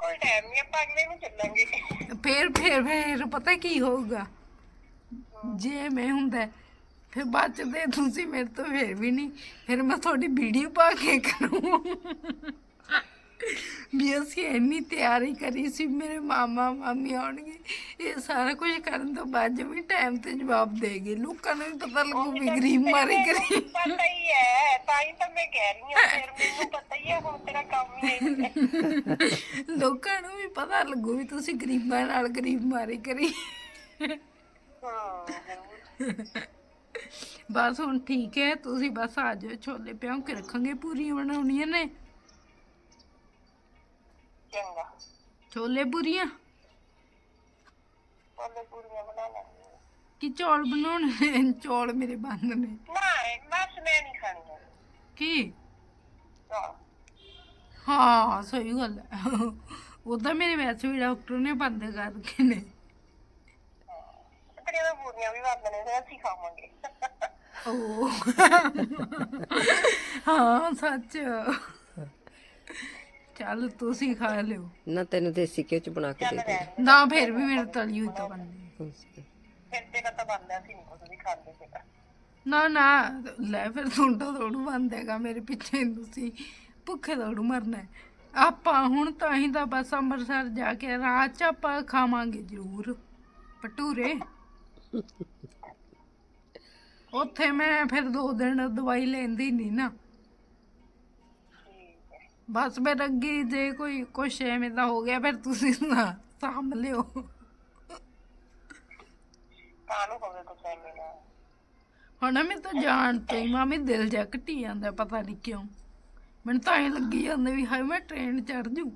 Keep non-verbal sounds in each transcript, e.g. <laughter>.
ਕੋਲ ਟਾਈਮ ਨਹੀਂ ਆਪਾਂ ਅਗਲੇ ਨੂੰ ਚੱਲਾਂਗੇ। ਫੇਰ ਫੇਰ ਫੇਰ ਪਤਾ ਕੀ ਹੋਊਗਾ? ਜੇ ਮੈਂ ਹੁੰਦਾ, ਫਿਰ ਬਚਦੇ ਤੁਸੀਂ ਮੇਰੇ ਤੋਂ ਫੇਰ ਵੀ ਨਹੀਂ ਫਿਰ ਮੈਂ ਤੁਹਾਡੀ ਵੀਡੀਓ ਪਾ ਕੇ ਕਰੂੰ। ਵੀ ਅਸੀਂ ਇੰਨੀ ਤਿਆਰੀ ਕਰੀ ਸੀ ਮੇਰੇ ਮਾਮਾ ਮਾਮੀ ਆਉਣਗੇ। ਇਹ ਸਾਰਾ ਕੁਝ ਕਰਨ ਤੋਂ ਬਾਅਦ ਜਮੀ ਟਾਈਮ ਤੇ ਜਵਾਬ ਦੇਗੇ ਲੋਕਾਂ ਨੂੰ ਵੀ ਪਤਾ ਲੱਗੂ ਵੀ ਗਰੀਬ ਮਾਰੇ ਕਰੀ ਪਤਾ ਹੀ ਹੈ ਤਾਂ ਹੀ ਤਾਂ ਮੈਂ ਕਹਿ ਰਹੀ ਹਾਂ ਫਿਰ ਮੈਨੂੰ ਪਤਾ ਹੀ ਹੈ ਹੁਣ ਤੇਰਾ ਕੰਮ ਹੀ ਹੈ। ਲੋਕਾਂ ਨੂੰ ਵੀ ਪਤਾ ਲੱਗੂ ਵੀ ਤੁਸੀਂ ਗਰੀਬਾਂ ਨਾਲ ਗਰੀਬ ਮਾਰੇ ਕਰੀ। ਹਾਂ। ਬਸ ਹੁਣ ਠੀਕ ਹੈ ਤੁਸੀਂ ਬਸ ਆ ਜਾਓ ਛੋਲੇ ਪਿਉਂ ਕੇ ਰੱਖਾਂਗੇ ਪੂਰੀਆਂ ਬਣਾਉਣੀਆਂ ਨੇ। ਚੰਗਾ ਛੋਲੇ ਪੂਰੀਆਂ ਉਹਦੇ ਪੂਰੀਆਂ ਬਣਾ ਲਾਂਗੇ ਕਿ ਚੌਲ ਬਣਾਉਣੇ ਨੇ? ਚੌਲ ਮੇਰੇ ਬੰਦ ਨੇ ਨਾ ਬਸ ਮੈਂ ਨਹੀਂ ਖਾਣੀ ਕੀ ਹਾਂ ਹਾਂ ਸਹੀ ਗੱਲ ਹੈ ਉਦਾਂ ਮੇਰੇ ਵੈਸੇ ਵੀ ਡਾਕਟਰ ਨੇ ਬੰਦ ਕਰ ਰੱਖੇ ਚੱਲ ਤੁਸੀਂ ਖਾ ਲਿਓ। ਨਾ ਤੈਨੂੰ ਦੇਸੀ ਘਿਓ ਚ ਬਣਾ ਕੇ ਦੇ ਨਾ ਫਿਰ ਵੀ ਮੇਰੇ ਤਲੀ ਹੋਈ ਤਾਂ ਬਣਦੀ ਫਿਰ ਤੇਰਾ ਤਾਂ ਬੰਦਾ ਸੀ ਨਹੀਂ ਕੁਝ ਵੀ ਖਾਂਦੇ ਸੀ ਨਾ ਨਾ ਲੈ ਫਿਰ ਤੁਹਾਡਾ ਥੋੜੂ ਬੰਦ ਹੈਗਾ ਮੇਰੇ ਪਿੱਛੇ ਤੁਸੀਂ ਭੁੱਖੇ ਥੋੜੂ ਮਰਨਾ ਹੈ। ਆਪਾਂ ਹੁਣ ਤਾਂ ਹੀ ਤਾਂ ਬਸ ਅੰਮ੍ਰਿਤਸਰ ਜਾ ਕੇ ਰਾਤ ਚ ਆਪਾਂ ਖਾਵਾਂਗੇ ਜ਼ਰੂਰ ਭਟੂਰੇ। <laughs> ਉੱਥੇ ਮੈਂ ਫਿਰ ਦੋ ਦਿਨ ਦਵਾਈ ਲੈਂਦੀ ਨਹੀਂ ਨਾ। ਬਸ ਫਿਰ ਅੱਗੇ ਜੇ ਕੋਈ ਕੁਛ ਐਵੇਂ ਦਾ ਹੋ ਗਿਆ ਫਿਰ ਤੁਸੀਂ ਨਾ ਸਾਂਭ ਲਿਓ। ਕਾਹਨੂੰ ਹੋਵੇ ਕੁਛ ਐਵੇਂ ਦਾ ਹੁਣ ਮੈਂ ਤਾਂ ਜਾਣ ਤੇ ਹੀ ਮਾਮੀ ਦਿਲ ਜਾ ਘਟੀ ਜਾਂਦਾ ਪਤਾ ਨਹੀਂ ਕਿਉਂ। ਮੈਨੂੰ ਤਾਂ ਐ ਲੱਗੀ ਜਾਂਦਾ ਵੀ ਹਾਏ ਮੈਂ ਟ੍ਰੇਨ ਚੜ ਜੂ।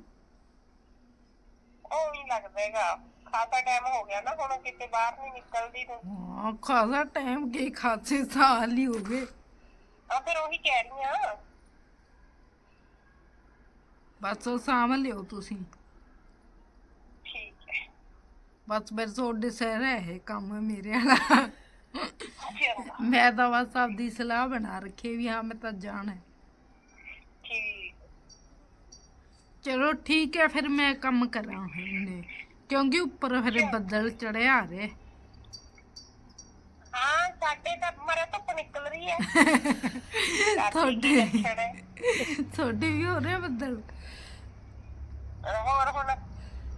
ਉਹ ਵੀ ਲੱਗਦਾ ਹੈਗਾ। ਖਾਤਾ ਟਾਈਮ ਹੋ ਗਿਆ ਨਾ ਹੁਣ ਕਿਤੇ ਬਾਹਰ ਨਹੀਂ ਨਿਕਲਦੀ ਤੂੰ। ਹਾਂ ਖਾਸਾ ਟਾਈਮ ਕੇ ਖਾਸੇ ਸਾਲ ਹੀ ਹੋ ਗਏ। ਆ ਫਿਰ ਉਹੀ ਕਹਿ ਰਹੀ ਆ ਬਸ ਉਹ ਸਾਂਭ ਲਿਓ ਤੁਸੀਂ। ਠੀਕ ਹੈ। ਬਸ ਫਿਰ ਤੁਹਾਡੇ ਸਿਰ ਹੈ ਇਹ ਕੰਮ ਮੇਰੇ ਵਾਲਾ। ਚੰਗਾ ਮੈਂ ਤਾਂ ਬਸ ਆਪਦੀ ਸਲਾਹ ਬਣਾ ਰੱਖੀ ਵੀ ਹਾਂ ਮੈਂ ਤਾਂ ਜਾਣਾ। ਹੈ। ਠੀਕ। ਚਲੋ ਠੀਕ ਹੈ ਫਿਰ ਮੈਂ ਕੰਮ ਕਰਾਂ ਹੁਣ। ਕਿਉਂਕਿ ਉੱਪਰ ਫਿਰ ਬੱਦਲ ਚੜਿਆ ਆ ਰਿਹਾ ਹਾਂ ਸਾਡੇ ਤਾਂ ਮਰੇ ਧੁੱਪ ਨਿਕਲ ਰਹੀ ਹੈ। <laughs> ਤੁਹਾਡੇ ਛੜੇ ਤੁਹਾਡੇ ਵੀ ਹੋ ਰਿਹਾ ਬੱਦਲ? ਹੋਰ ਹੁਣ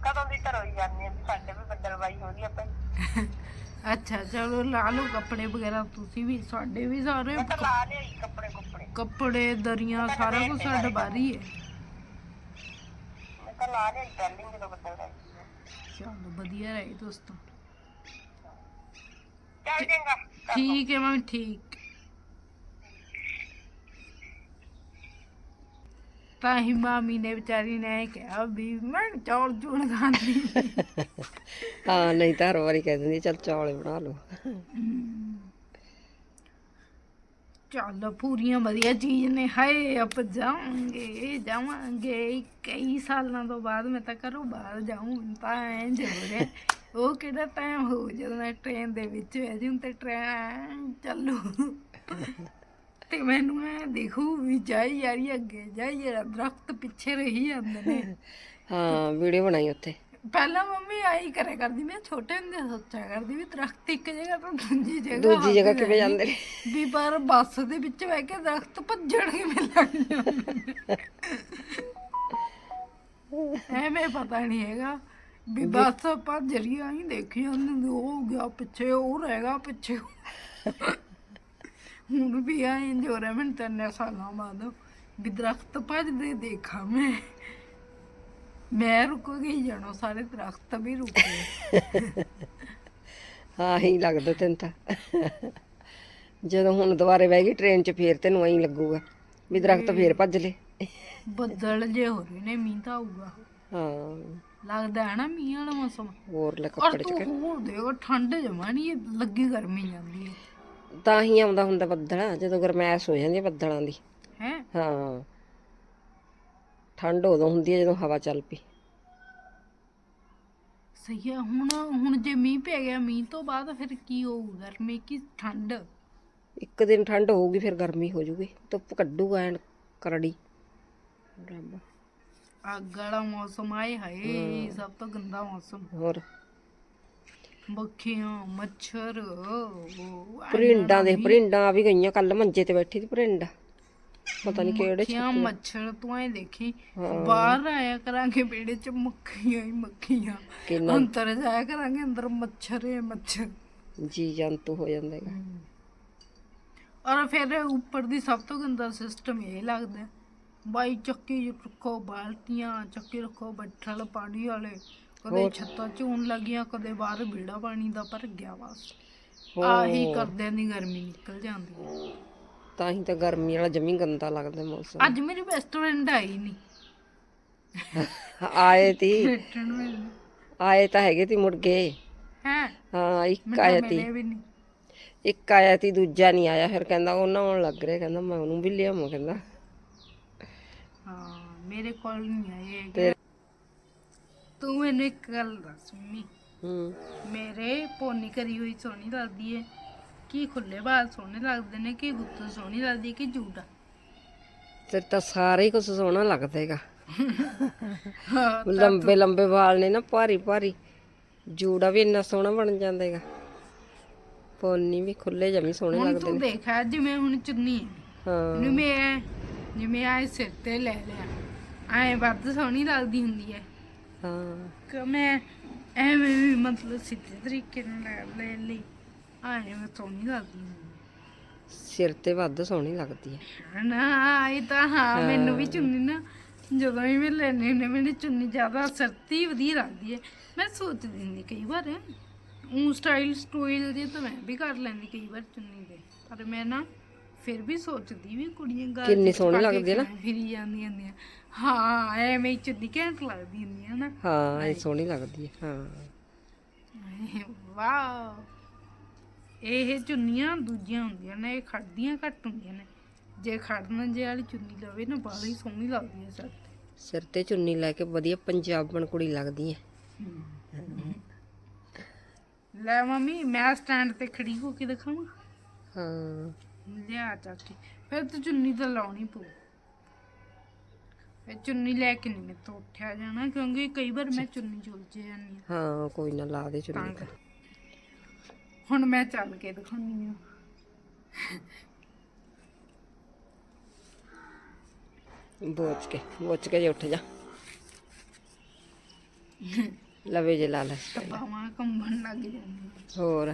ਕਦੋਂ ਦੀ ਤਰੋਈ ਜਾਂਦੀ ਹੈ ਸਾਡੇ ਵੀ ਬੱਦਲਵਾਈ ਹੋ ਰਹੀ ਹੈ। ਪਈ ਅੱਛਾ ਚਲੋ ਲਾ ਲਓ ਕੱਪੜੇ ਵਗੈਰਾ ਤੁਸੀਂ ਵੀ ਸਾਡੇ ਵੀ ਸਾਰੇ ਮੈਂ ਤਾਂ ਲਾ ਲਿਆਈ ਕੱਪੜੇ ਕੁੱਪੜੇ। ਕੱਪੜੇ ਦਰੀਆਂ ਸਾਰਾ ਕੁਝ ਸਾਡੇ ਬਾਰੀ ਹੈ ਮੈਂ ਤਾਂ ਲਾ ਲਿਆਈ ਪਹਿਲਾਂ ਜਦੋਂ ਬੱਦਲ ਆਈ ਚਲੋ ਵਧੀਆ ਰਹੇ ਦੋਸਤੋ। ਚੱਲ ਚੰਗਾ ਠੀਕ ਹੈ ਮੈਂ ਠੀਕ। ਤਾਂ ਹੀ ਮਾਮੀ ਨੇ ਵਿਚਾਰੀ ਨੇ ਕਿਹਾ ਵੀ ਮੈਂ ਚੌਲ ਚੂਲ ਖਾਂਦੀ ਹਾਂ ਨਹੀਂ ਤਾਂ ਹਰ ਵਾਰੀ ਕਹਿ ਦਿੰਦੀ ਚੱਲ ਚੌਲੇ ਬਣਾ ਲਓ। ਚੱਲ ਪੂਰੀਆਂ ਵਧੀਆ ਚੀਜ਼ ਨੇ ਹਾਏ ਆਪ ਜਾਵਾਂਗੇ ਜਾਵਾਂਗੇ ਕਈ ਸਾਲਾਂ ਤੋਂ ਬਾਅਦ ਮੈਂ ਤਾਂ ਘਰੋਂ ਬਾਹਰ ਜਾਊਂ ਤਾਂ ਹੋ। ਰਿਹਾ ਉਹ ਕਿਹੜਾ ਟਾਈਮ ਹੋ ਜਦੋਂ ਮੈਂ ਟ੍ਰੇਨ ਦੇ ਵਿੱਚ ਹੈ ਜਿਉਂ ਤੇ ਟ੍ਰੇਨ ਚੱਲੂ। ਮੈਨੂੰ ਐ ਦੇਖੂ ਵੀ ਜਾਈ ਯਾਰੀ ਅੱਗੇ ਜਾਈ ਯਾਰ ਦਰਖਤ ਪਿੱਛੇ ਰਹੀ ਜਾਂਦੇ ਨੇ ਹਾਂ ਵੀਡੀਓ ਬਣਾਈ ਉੱਥੇ ਪਹਿਲਾਂ ਮੰਮੀ ਆਈ ਕਰਿਆ ਕਰਦੀ ਮੈਂ ਛੋਟੇ ਹੁੰਦੇ ਸੋਚਿਆ ਕਰਦੀ ਵੀ ਦਰਖਤ ਇੱਕ ਜਗ੍ਹਾ ਤੋਂ ਦੂਜੀ ਜਗ੍ਹਾ ਦੂਜੀ ਜਗ੍ਹਾ ਕਿਵੇਂ। ਜਾਂਦੇ ਨੇ ਵੀ ਪਰ ਬੱਸ ਦੇ ਵਿੱਚ ਬਹਿ ਕੇ ਦਰਖਤ ਭੱਜਣ ਕਿਵੇਂ ਲੱਗ ਜਾਂਦੇ ਐਵੇਂ ਪਤਾ ਨਹੀਂ ਹੈਗਾ ਵੀ ਬੱਸ ਭੱਜ ਰਹੀ ਆਈ ਦੇਖੀ ਉਹਨੂੰ ਉਹ ਗਿਆ ਪਿੱਛੇ ਉਹ ਰਹੇਗਾ ਪਿੱਛੇ ਉਹ। ਹੁਣ ਵੀ ਆਏ ਜੋ ਰਿਹਾ ਮੈਨੂੰ ਤਿੰਨ ਸਾਲਾਂ ਬਾਅਦ ਵੀ ਦਰਖਤ ਭੱਜਦੇ ਦੇਖਾਂ ਮੈਂ। ਮੈਂ ਰੁਕ ਗਈ ਜਾਣੋ ਸਾਰੇ ਦਰਖਤ ਵੀ ਰੁਕ ਗਏ। ਹਾਂ ਹੀ ਲੱਗਦਾ ਤੈਨੂੰ ਤਾਂ। ਜਦੋਂ ਹੁਣ ਦੁਬਾਰੇ ਬਹਿ ਗਈ ਟ੍ਰੇਨ 'ਚ ਫੇਰ ਤੈਨੂੰ ਐਂ ਲੱਗੂਗਾ ਵੀ ਦਰਖਤ ਫੇਰ ਭੱਜ ਲੇ ਬੱਦਲ ਜੇ ਹੋ ਰਹੇ ਨੇ ਮੀਂਹ ਤਾਂ ਆਊਗਾ। ਹਾਂ। ਲੱਗਦਾ ਹੈ ਨਾ ਮੀਂਹ ਵਾਲਾ ਮੌਸਮ। ਹੋਰ ਲੈ ਕੱਪੜੇ ਚ ਹੋਰ ਦੇਖੋ ਠੰਡ ਜਮਾ ਨਹੀਂ ਲੱਗੀ ਗਰਮੀ ਜਾਂਦੀ ਹੈ। ਤਾਂ ਹੀ ਆਉਂਦਾ ਹੁੰਦਾ ਬੱਦਲ ਜਦੋਂ ਗਰਮੈਸ਼ ਹੋ ਜਾਂਦੀ ਹੈ ਬੱਦਲਾਂ ਦੀ। ਹੈ? ਹਾਂ। ਠੰਡ ਉਦੋਂ ਹੁੰਦੀ ਹੈ ਜਦੋਂ ਹਵਾ ਚੱਲ ਪਈ। ਸਹੀ ਹੈ ਹੁਣ ਹੁਣ ਜੇ ਮੀਂਹ ਪੈ ਗਿਆ ਮੀਂਹ ਤੋਂ ਬਾਅਦ ਫਿਰ ਕੀ ਹੋਊਗਾ ਗਰਮੀ ਕੀ ਠੰਡ? ਇੱਕ ਦਿਨ ਠੰਡ ਹੋਊਗੀ ਫਿਰ ਗਰਮੀ ਹੋ ਜੂਗੀ। ਧੁੱਪ ਕੱਢੂਗਾ ਐਨ ਕਰੜੀ। ਰੱਬ। ਅੱਗ ਵਾਲਾ ਮੌਸਮ ਆਏ ਹਾਏ ਸਭ ਤੋਂ ਗੰਦਾ ਮੌਸਮ। ਹੋਰ? ਮੱਖੀਆਂ ਮੱਛਰ ਪਰਿੰਡਾਂ ਦੇ ਪਰਿੰਡਾਂ ਆ ਵੀ ਗਈਆਂ ਕੱਲ ਮੰਜੇ ਤੇ ਬੈਠੀ ਸੀ ਪਰਿੰਡਾ। ਪਤਾ ਨਹੀਂ ਕਿਹੜੇ ਮੱਖੀਆਂ ਮੱਛਰ ਤੂੰ ਐ ਦੇਖੀ ਬਾਹਰ ਆਇਆ ਕਰਾਂਗੇ ਵਿਹੜੇ ਚ ਮੱਖੀਆਂ ਹੀ ਮੱਖੀਆਂ। ਕਿੰਨਾ ਅੰਦਰ ਜਾਇਆ ਕਰਾਂਗੇ ਅੰਦਰ ਮੱਛਰ ਹੀ ਮੱਛਰ। ਜੀ ਜੰਤੂ ਹੋ ਜਾਂਦਾ ਹੈਗਾ ਔਰ ਫਿਰ ਉੱਪਰ ਦੀ ਸਭ ਤੋਂ ਗੰਦਾ ਸਿਸਟਮ ਇਹ ਲੱਗਦਾ। ਬਾਈ ਚੱਕੀ ਰੱਖੋ ਬਾਲਟੀਆਂ ਚੱਕੀ ਰੱਖੋ ਬੱਠਲ ਪਾਣੀ ਵਾਲੇ। ਕਦੇ ਛੱਤਾਂ ਝੂਣ ਲੱਗੀਆਂ ਕਦੇ ਬਾਹਰ ਵਿਹੜਾ ਪਾਣੀ ਦਾ ਭਰ ਗਿਆ ਬਸ। ਆਹੀ ਕਰਦਿਆਂ ਦੀ ਗਰਮੀ ਨਿਕਲ ਜਾਂਦੀ ਹੈ। ਤਾਂ ਹੀ ਤਾਂ ਗਰਮੀ ਵਾਲਾ ਜਮੀ ਗੰਦਾ ਲੱਗਦਾ ਮੌਸਮ। ਅੱਜ ਮੇਰੀ ਬੈਸਟ ਫਰੈਂਡ ਆਈ ਨਹੀਂ <laughs> ਆਏ ਤੀ। ਆਏ ਤਾਂ ਹੈਗੇ ਤੀ ਮੁੜ ਗਏ ਹੈ? ਹਾਂ ਇੱਕ ਆਇਆ ਤਾਂ। ਇੱਕ ਆਇਆ ਤੀ ਦੂਜਾ ਨਹੀਂ ਆਇਆ। ਫਿਰ ਕਹਿੰਦਾ ਉਹ ਨਹਾਉਣ ਲੱਗ ਰਿਹਾ। ਕਹਿੰਦਾ ਮੈਂ ਉਹਨੂੰ ਵੀ ਲਿਆਵਾਂ। ਕਹਿੰਦਾ ਹਾਂ ਮੇਰੇ ਕੋਲ ਨਹੀਂ ਆਏ। ਤੇ- ਮੈਨੂੰ ਇੱਕ ਗੱਲ ਦੱਸ ਮੰਮੀ। ਹੂੰ। ਮੇਰੇ ਪੋਨੀ ਕਰੀ ਹੋਈ ਸੋਹਣੀ ਲੱਗਦੀ ਹੈ ਕੀ ਖੁੱਲੇ ਬਾਲ ਸੋਹਣੇ ਲੱਗਦੇ ਨੇ ਕਿ ਗੁੱਤ ਸੋਹਣੀ ਲੱਗਦੀ ਕਿ ਜੂੜਾ ਤੇ ਤਾਂ ਸਾਰੇ ਹੀ ਕੁਝ ਸੋਹਣਾ ਲੱਗਦਾ ਹੈਗਾ। ਹਾਂ ਲੰਬੇ ਲੰਬੇ ਵਾਲ ਨੇ ਨਾ ਭਾਰੀ ਭਾਰੀ। ਜੂੜਾ ਵੀ ਇੰਨਾ ਸੋਹਣਾ ਬਣ ਜਾਂਦਾ ਹੈਗਾ। ਪੋਨੀ ਵੀ ਖੁੱਲੇ ਜਮੀ ਸੋਹਣੇ ਹੁਣ ਲੱਗਦੇ ਤੂੰ ਨੇ। ਜਿਵੇਂ ਹੁਣ ਚੁੰਨੀ ਹੈ ਹਾਂ। ਇਹਨੂੰ ਮੈਂ ਜਿਵੇਂ ਆਏ ਸਿਰ ਤੇ ਲੈ ਲਿਆ। ਐ ਵੱਧ ਸੋਹਣੀ ਲੱਗਦੀ ਹੁੰਦੀ ਹੈ ਹਾਂ। ਕਿ ਮੈਂ ਐਵੇਂ ਵੀ ਮਤਲਬ ਸਿੱਧੇ ਤਰੀਕੇ ਨਾਲ ਲੈ ਲੈ ਲਈ ਐ ਮੈਂ ਸੋਹਣੀ ਲੱਗਦੀ ਹੁੰਦੀ ਹੈ। ਸਿਰ ਤੇ ਵੱਧ ਸੋਹਣੀ ਲੱਗਦੀ ਹੈ। ਨਾ ਇਹ ਤਾਂ ਹਾਂ ਮੈਨੂੰ ਵੀ ਚੁੰਨੀ ਨਾ ਜਦੋਂ ਵੀ ਮੈਂ ਲੈਣੀ ਹੁੰਦੀ ਮੈਨੂੰ ਚੁੰਨੀ ਜ਼ਿਆਦਾ ਸਰਤੀ ਵਧੀਆ ਲੱਗਦੀ ਹੈ। ਮੈਂ ਸੋਚਦੀ ਹੁੰਦੀ ਕਈ ਵਾਰ ਉਹ ਸਟਾਈਲ ਸਟੋਈਲ ਦੀ ਤਾਂ ਮੈਂ ਵੀ ਕਰ ਲੈਂਦੀ ਕਈ ਵਾਰ ਚੁੰਨੀ ਦੇ। ਪਰ ਮੈਂ ਨਾ ਫਿਰ ਵੀ ਸੋਚਦੀ ਵੀ ਕੁੜੀਆਂ ਗੱਲ ਕਿੰਨੀ ਸੋਹਣੀ ਲੱਗਦੀ ਹੈ ਨਾ। ਫਿਰੀ ਜਾਂਦੀਆਂ ਹੁੰਦੀਆਂ। ਹਾਂ ਐਵੇਂ ਹੀ ਚੁੰਨੀ ਘੈਂਟ ਲੱਗਦੀ ਹੁੰਦੀ ਹੈ ਨਾ। ਹਾਂ ਇਹ ਸੋਹਣੀ ਲੱਗਦੀ ਹੈ ਹਾਂ। ਵਾਓ। ਇਹ ਚੁੰਨੀਆਂ ਦੂਜੀਆਂ ਹੁੰਦੀਆਂ ਨੇ ਇਹ ਖੜਦੀਆਂ ਘੱਟ ਹੁੰਦੀਆਂ ਨੇ। ਜੇ ਖੜਨ ਜੇ ਵਾਲੀ ਚੁੰਨੀ ਲਵੇ ਨਾ ਬਾਹਲੀ ਸੋਹਣੀ ਲੱਗਦੀ ਹੈ ਸਰ ਸਿਰ ਤੇ ਚੁੰਨੀ ਲੈ ਕੇ ਵਧੀਆ ਪੰਜਾਬਣ ਕੁੜੀ ਲੱਗਦੀ ਹੈ। ਲੈ ਮੰਮੀ ਮੈਂ ਸਟੈਂਡ ਤੇ ਖੜੀ ਹੋ ਕੇ ਦਿਖਾਵਾਂ। ਹਾਂ। ਲਿਆ ਚੱਕ ਕੇ। ਫਿਰ ਤਾਂ ਚੁੰਨੀ ਤਾਂ ਲਾਉਣੀ ਪਊ। ਫਿਰ ਚੁੰਨੀ ਲੈ ਕੇ ਨਹੀਂ ਮੇਰੇ ਤੋਂ ਉੱਠਿਆ ਜਾਣਾ ਕਿਉਂਕਿ ਕਈ ਵਾਰ ਮੈਂ ਚੁੰਨੀ ਚ ਉਲਝ ਜਾਂਦੀ ਹਾਂ। ਹਾਂ ਕੋਈ ਨਾ ਲਾ ਦੇ ਤਾਂ ਚੁੰਨੀ ਕਰ। ਹੁਣ ਮੈਂ ਚੱਲ ਕੇ ਦਿਖਾਉਣੀ ਆ ਬੋਚ ਕੇ ਬੋਚ ਕੇ ਜੇ ਉੱਠ ਜਾ। ਲਵੇ ਜੇ ਲਾ ਲੈ। ਬਾਹਾਂ ਕੰਬਣ ਲੱਗ ਜਾਂਦੀਆਂ। ਹੋਰ?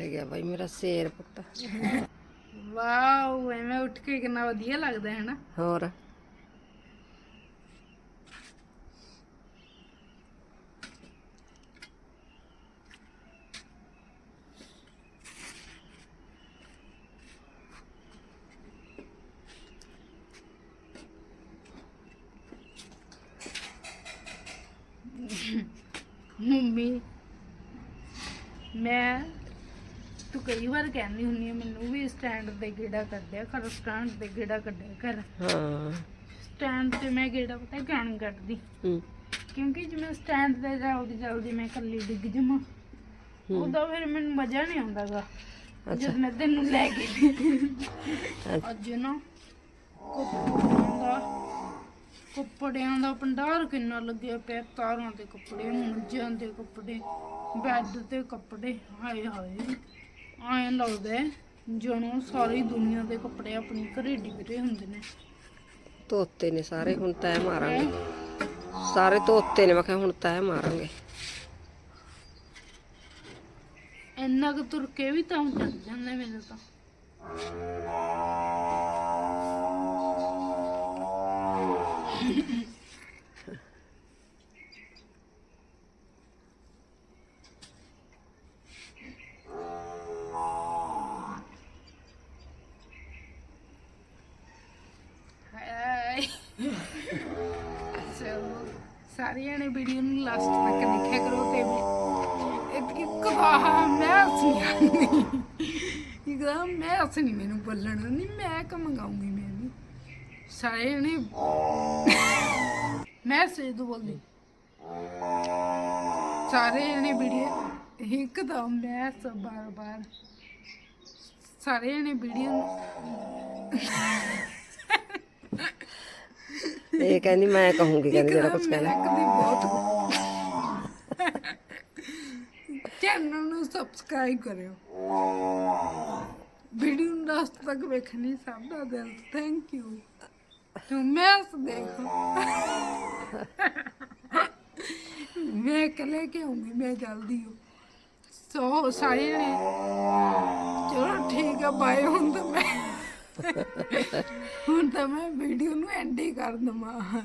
ਉੱਠ ਗਿਆ ਭਾਈ ਮੇਰਾ ਸ਼ੇਰ ਪੁੱਤ। ਵਾਓ ਐਵੇਂ ਉੱਠ ਕੇ ਕਿੰਨਾ ਵਧੀਆ ਲੱਗਦਾ ਹੈ ਨਾ। ਹੋਰ? ਮੰਮੀ ਮੈਂ ਤੂੰ ਕਈ ਵਾਰ ਕਹਿੰਦੀ ਹੁੰਨੀ ਆ ਮੈਨੂੰ ਵੀ ਸਟੈਂਡ ਤੇ ਗੇੜਾ ਕੱਢਿਆ ਕਰ ਸਟੈਂਡ ਤੇ ਗੇੜਾ ਕੱਢਿਆ ਕਰ। ਹਾਂ। ਸਟੈਂਡ ਤੇ ਮੈਂ ਗੇੜਾ ਪਤਾ ਕਿਉਂ ਕੱਢਦੀ। ਹੂੰ। ਕਿਉਂਕਿ ਜਿਵੇਂ ਸਟੈਂਡ ਤੇ ਜਲਦੀ ਜਲਦੀ ਮੈਂ ਇਕੱਲੀ ਡਿੱਗ ਜਾਵਾਂ ਉਦੋਂ ਫਿਰ ਮੈਨੂੰ ਮਜ਼ਾ ਨਹੀਂ ਆਉਂਦਾਗਾ ਜਦ ਮੈਂ ਤੈਨੂੰ ਲੈ ਕੇ ਅੱਜ ਨਾ ਕੱਪੜਿਆਂ ਦਾ ਕੱਪੜਿਆਂ ਦਾ ਭੰਡਾਰ ਕਿੰਨਾ ਲੱਗਿਆ ਪਿਆ ਤਾਰਾਂ ਦੇ ਕੱਪੜੇ ਮੰਜਿਆਂ ਦੇ ਕੱਪੜੇ ਬੈੱਡ ਤੇ ਕੱਪੜੇ ਹਾਏ ਹਾਏ। ਐਂ ਲੱਗਦਾ ਹੈ ਜਣੋ ਸਾਰੀ ਦੁਨੀਆ ਦੇ ਕੱਪੜੇ ਆਪਣੇ ਘਰੇ ਡਿੱਗ ਰਹੇ ਹੁੰਦੇ ਨੇ। ਧੋਤੇ ਨੇ ਸਾਰੇ ਹੁਣ ਤੈ ਮਾਰਾਂਗੇ। ਸਾਰੇ ਧੋਤੇ ਨੇ ਮੈਂ ਕਿਹਾ ਹੁਣ ਤੈ ਮਾਰਾਂਗੇ। ਇੰਨਾ ਕੁ ਤੁਰ ਕੇ ਵੀ ਤਾਂ ਚੜ ਜਾਂਦਾ ਮੈਨੂੰ ਤਾਂ। ਹਾਏ ਚਲੋ ਸਾਰਿਆਂ ਨੇ ਵੀਡੀਓ ਨੂੰ ਲਾਸਟ ਤੱਕ ਦੇਖਿਆ ਕਰੋ ਤੇ ਵੀ ਇਤਕੀ ਕਹਾ ਮੈਂ ਸੁਣੀ ਇਕਦਮ ਮੈਂ ਅਸਨੀ ਮੈਨੂੰ ਬੋਲਣ ਨਹੀਂ, ਮੈਂ ਕੰਮ ਗਾਉਂਗੀ ਮੈਂ ਵੀ। ਸਾਰਿਆਂ ਨੇ ਮੈਂ ਸੇ ਤੋਂ ਬੋਲਦੀ ਸਾਰੇ ਨੇ ਵੀਡੀਓ ਇੱਕਦਮ ਮੈਂ ਸਭ ਬਾਰ ਬਾਰ ਸਾਰੇ ਜਣੇ ਵੀਡੀਓ ਇਹ ਕਹਿੰਦੀ ਮੈਂ ਕਹੂੰਗੀ ਕਹਿੰਦੀ ਜਿਹੜਾ ਕੁਝ ਕਹਿਣਾ। ਮੈਂ ਕਦੀ ਬਹੁਤ ਚੈਨਲ ਨੂੰ ਸਬਸਕ੍ਰਾਈਬ ਕਰਿਓ। ਵੀਡੀਓ ਨੂੰ ਲਾਸਟ ਤੱਕ ਵੇਖਣੀ ਸਭ ਦਾ ਦਿਲ। ਥੈਂਕ ਯੂ ਤੂੰ ਮੈਚ ਦੇਖੋ। ਮੈਂ ਕਲੇ ਕੇ ਆਉਂਗੀ ਮੈਂ ਜਲਦੀ ਹੋ। ਸੋ ਸਾਰੇ ਨੇ। ਚਲੋ ਠੀਕ ਆ ਬਾਏ ਹੁਣ ਤਾਂ ਮੈਂ। ਹੁਣ ਤਾਂ ਮੈਂ ਵੀਡੀਓ ਨੂੰ ਐਂਡ ਹੀ ਕਰ ਦਵਾਂ।